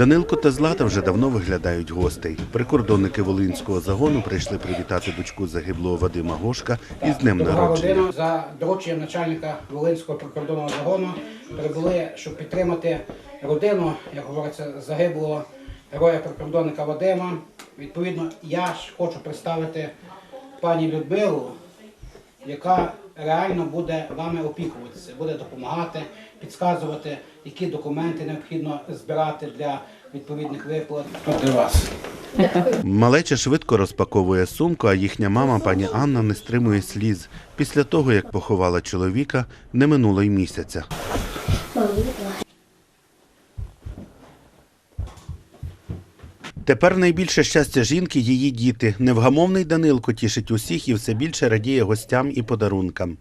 Данилко та Злата вже давно виглядають гостей. Прикордонники Волинського загону прийшли привітати дочку загиблого Вадима Гошка із днем народження. за дорученням начальника Волинського прикордонного загону прибули, щоб підтримати родину, як говориться, загиблого героя прикордонника Вадима. Відповідно, я ж хочу представити пані Людмилу, яка реально буде вами опікуватися, буде допомагати, підказувати, які документи необхідно збирати для відповідних виплат. Для вас. Малеча швидко розпаковує сумку, а їхня мама, пані Анна, не стримує сліз. Після того, як поховала чоловіка, не минуло й місяця. Тепер найбільше щастя жінки її діти. Невгамовний Данилко тішить усіх і все більше радіє гостям і подарункам.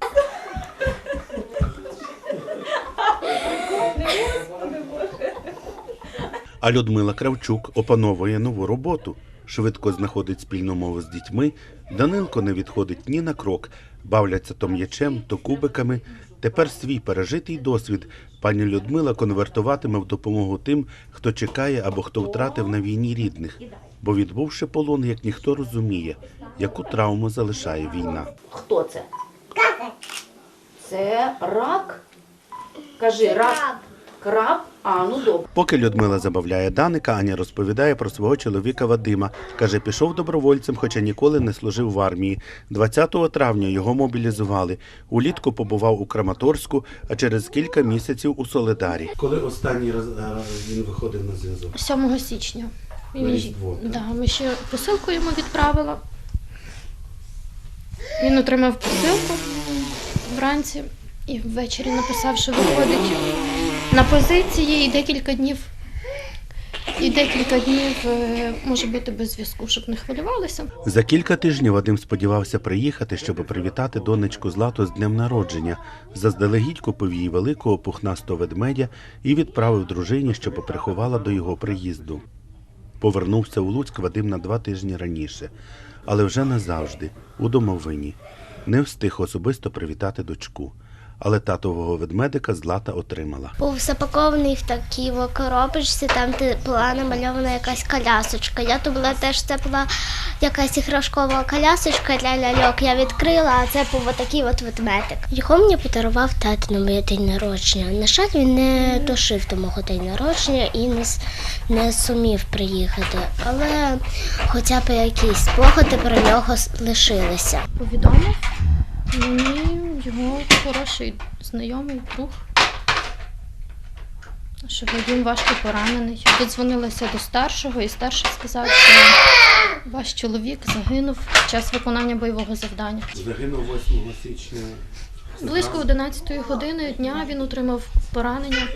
А Людмила Кравчук опановує нову роботу. Швидко знаходить спільну мову з дітьми. Данилко не відходить ні на крок. Бавляться то м'ячем, то кубиками. Тепер свій пережитий досвід пані Людмила конвертуватиме в допомогу тим, хто чекає або хто втратив на війні рідних. Бо відбувши полон, як ніхто розуміє, яку травму залишає війна. Хто це? Це рак. Кажи, рак. Краб. А, ну добре. Поки Людмила забавляє Даника, Аня розповідає про свого чоловіка Вадима. Каже, пішов добровольцем, хоча ніколи не служив в армії. 20 травня його мобілізували. Улітку побував у Краматорську, а через кілька місяців у Соледарі. Коли останній раз він виходив на зв'язок? 7 січня. Він- Різдво, так? да, ми ще посилку йому відправила. Він отримав посилку вранці і ввечері написав, що виходить на позиції і декілька днів. І декілька днів е, може бути без зв'язку, щоб не хвилювалися. За кілька тижнів Вадим сподівався приїхати, щоб привітати донечку Злату з днем народження. Заздалегідь купив їй великого пухнастого ведмедя і відправив дружині, щоб приховала до його приїзду. Повернувся у Луцьк Вадим на два тижні раніше, але вже назавжди, у домовині. Не встиг особисто привітати дочку. Але татового ведмедика Злата отримала. Був запакований в такій о коробочці, там була намальована якась колясочка. Я то була теж це була якась іграшкова колясочка для ляльок. Я відкрила, а це був отакий от ведмедик. Його мені подарував тато на моє день народження. На жаль, він не дошив до мого день народження і не, не сумів приїхати. Але хоча б якісь спогади про нього лишилися. Повідомив мені його хороший знайомий друг, що він важко поранений. Додзвонилася до старшого, і старший сказав, що ваш чоловік загинув під час виконання бойового завдання. Загинув 8 січня. Близько 11 години дня він отримав поранення.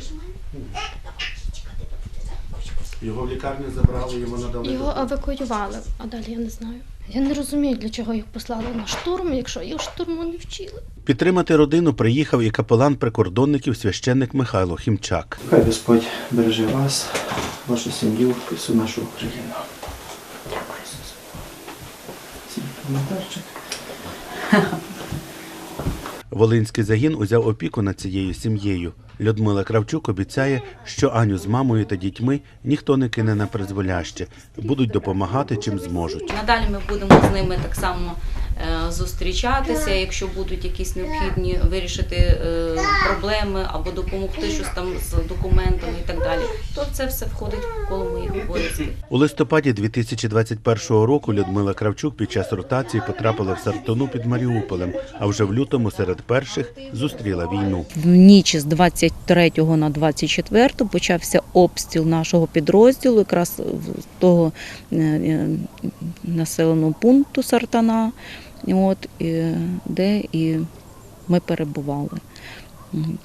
Його в лікарню забрали, йому надали. Його евакуювали, а далі я не знаю. Я не розумію, для чого їх послали на штурм, якщо їх штурму не вчили. Підтримати родину приїхав і капелан прикордонників священник Михайло Хімчак. Хай Господь береже вас, вашу сім'ю, всю нашу Україну. Дякую. Коментарчик. Волинський загін узяв опіку над цією сім'єю. Людмила Кравчук обіцяє, що Аню з мамою та дітьми ніхто не кине на призволяще, будуть допомагати чим зможуть. Надалі ми будемо з ними так само зустрічатися, якщо будуть якісь необхідні вирішити е, проблеми або допомогти щось там з документами і так далі, то це все входить в коло моїх обов'язків. У листопаді 2021 року Людмила Кравчук під час ротації потрапила в Сартону під Маріуполем, а вже в лютому серед перших зустріла війну. В ніч з 23 на 24 почався обстріл нашого підрозділу, якраз того е, е, населеного пункту Сартана, от, і, де і ми перебували.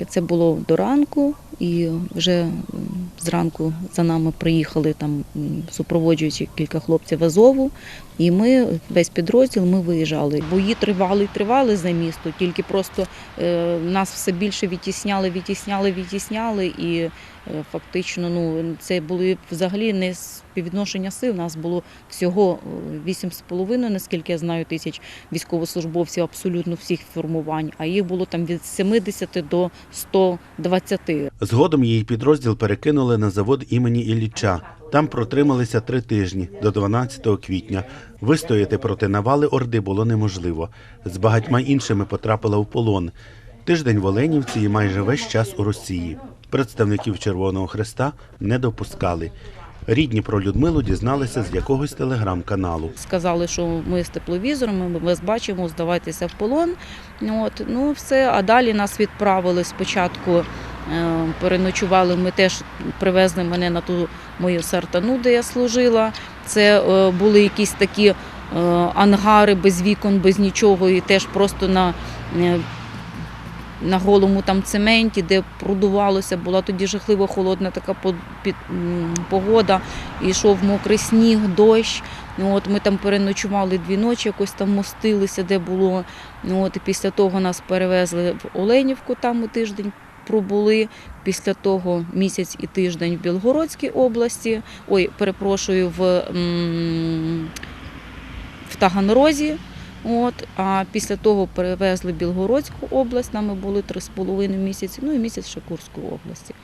Це було до ранку, і вже зранку за нами приїхали там, супроводжуючи кілька хлопців Азову, і ми, весь підрозділ, ми виїжджали. Бої тривали і тривали за місто, тільки просто е, нас все більше відтісняли, відтісняли, відтісняли, і Е, Фактично, ну це були взагалі не співвідношення сил. Нас було всього е, 8,5, наскільки я знаю, тисяч військовослужбовців абсолютно всіх формувань, а їх було там від 70 до 120. Згодом її підрозділ перекинули на завод імені Ілліча. Там протрималися три тижні до 12 квітня. Вистояти проти навали Орди було неможливо. З багатьма іншими потрапила в полон. Тиждень в Оленівці і майже весь час у Росії. Представників Червоного Хреста не допускали. Рідні про Людмилу дізналися з якогось телеграм-каналу. Сказали, що ми з тепловізором, ми вас бачимо, здавайтеся в полон. От, ну все, а далі нас відправили спочатку. е, Переночували, ми теж привезли мене на ту мою сартану, де я служила. Це е, були якісь такі е, ангари без вікон, без нічого, і теж просто на, на голому там цементі, де продувалося, була тоді жахливо холодна така погода, йшов мокрий сніг, дощ. Ну, От ми там переночували дві ночі, якось там мостилися, де було. Ну, От, і після того нас перевезли в Оленівку, там ми тиждень пробули. Після того місяць і тиждень в Білгородській області. Ой, перепрошую, в, в Таганрозі. От, а після того перевезли Білгородську область, там ми були три з половиною місяці, ну і місяць ще Курської області.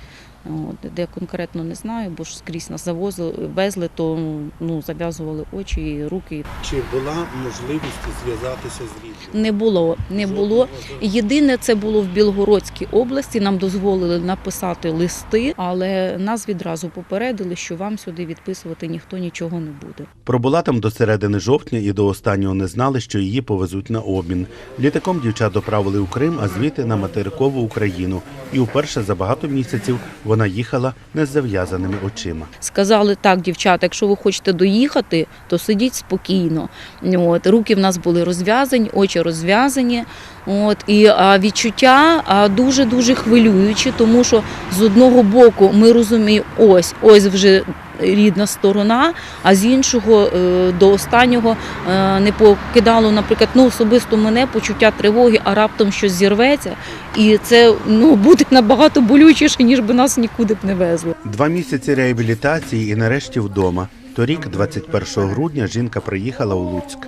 От, де конкретно не знаю, бо ж скрізь нас завозили, везли, то ну, зав'язували очі і руки. Чи була можливість зв'язатися з рідними? Не було, не було. Єдине, це було в Білгородській області. Нам дозволили написати листи, але нас відразу попередили, що вам сюди відписувати ніхто нічого не буде. Пробула там до середини жовтня і до останнього не знали, що її повезуть на обмін. Літаком дівчат доправили у Крим, а звідти на материкову Україну. І вперше за багато місяців вона їхала не з зав'язаними очима. Сказали так, дівчата, якщо ви хочете доїхати, то сидіть спокійно. От, руки в нас були розв'язані, очі розв'язані. От, і а, відчуття дуже-дуже хвилюючі, тому що з одного боку ми розуміємо, ось, ось вже рідна сторона, а з іншого е, до останнього е, не покидало, наприклад, ну особисто мене почуття тривоги, а раптом щось зірветься. І це ну, буде набагато болючіше, ніж би нас нікуди б не везли. Два місяці реабілітації і нарешті вдома. Торік, 21 грудня, жінка приїхала у Луцьк.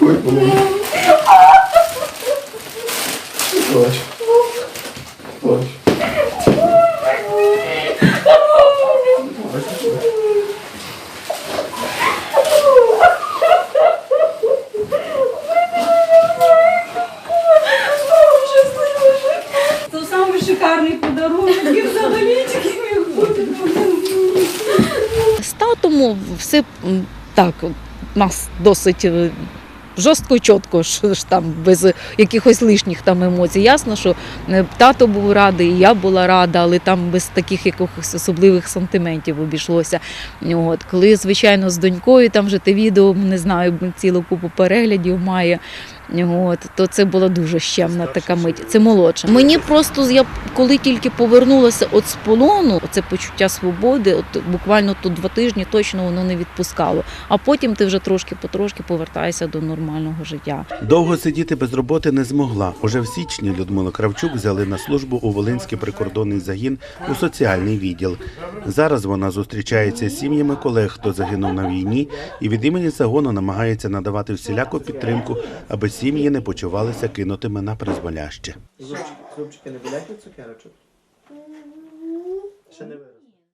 Ой, помогу. Плач. Плач. Це шикарний подарунок, і взагалі тільки міг. З татом все так, у нас досить е, жорстко чітко, що ж там без якихось лишніх там емоцій. Ясно, що е, тато був радий, і я була рада, але там без таких якихось особливих сантиментів обійшлося. От. Коли, звичайно, з донькою там вже те відео, не знаю, цілу купу переглядів має. От, то це була дуже щемна така мить. Це молодша. Мені просто я коли тільки повернулася от з полону, це почуття свободи, от буквально тут два тижні точно воно не відпускало. А потім ти вже трошки потрошки повертаєшся до нормального життя. Довго сидіти без роботи не змогла. Уже в січні Людмилу Кравчук взяли на службу у Волинський прикордонний загін у соціальний відділ. Зараз вона зустрічається з сім'ями колег, хто загинув на війні, і від імені загону намагається надавати всіляку підтримку, аби сім'ї не почувалися кинутими на призволяще. Зубчики, не болять цукерочок? Ще не